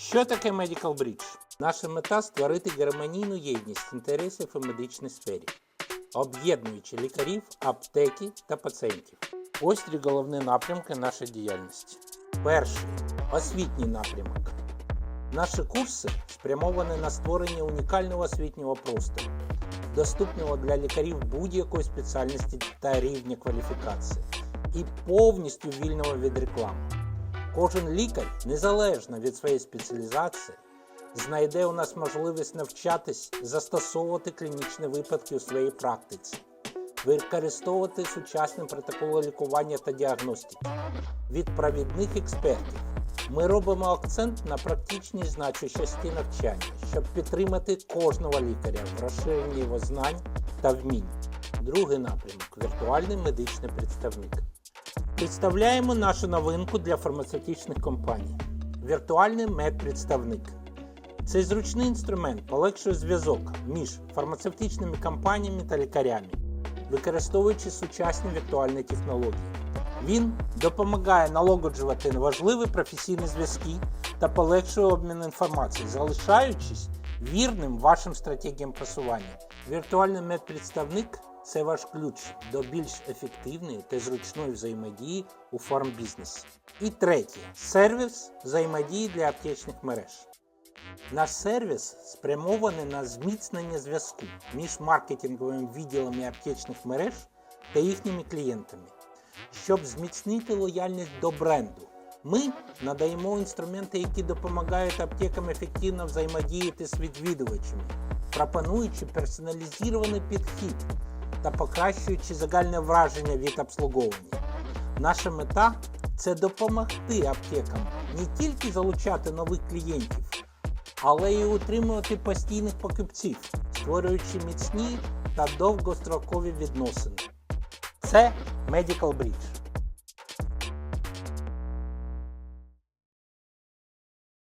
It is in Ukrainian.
Що таке Medical Bridge? Наша мета створити гармонійну єдність інтересів у медичній сфері, об'єднуючи лікарів, аптеки та пацієнтів. Ось три головні напрямки нашої діяльності. Перший освітній напрямок. Наші курси спрямовані на створення унікального освітнього простору, доступного для лікарів будь-якої спеціальності та рівня кваліфікації, і повністю вільного від реклами. Кожен лікар, незалежно від своєї спеціалізації, знайде у нас можливість навчатись застосовувати клінічні випадки у своїй практиці, використовувати сучасні протоколи лікування та діагностики від провідних експертів. Ми робимо акцент на практичній значущості навчання, щоб підтримати кожного лікаря в розширенні його знань та вмінь. Другий напрямок віртуальний медичний представник. Представляємо нашу новинку для фармацевтичних компаній. Віртуальний медпредставник. Цей зручний інструмент полегшує зв'язок між фармацевтичними компаніями та лікарями, використовуючи сучасні віртуальні технології. Він допомагає налагоджувати важливі професійні зв'язки та полегшує обмін інформацією, залишаючись вірним вашим стратегіям просування. Віртуальний медпредставник це ваш ключ до більш ефективної та зручної взаємодії у фармбізнесі. І третє сервіс взаємодії для аптечних мереж. Наш сервіс спрямований на зміцнення зв'язку між маркетинговими відділами аптечних мереж та їхніми клієнтами. Щоб зміцнити лояльність до бренду, ми надаємо інструменти, які допомагають аптекам ефективно взаємодіяти з відвідувачами, пропонуючи персоналізований підхід та покращуючи загальне враження від обслуговування. Наша мета це допомогти аптекам не тільки залучати нових клієнтів, але й утримувати постійних покупців, створюючи міцні та довгострокові відносини. Це Medical Bridge.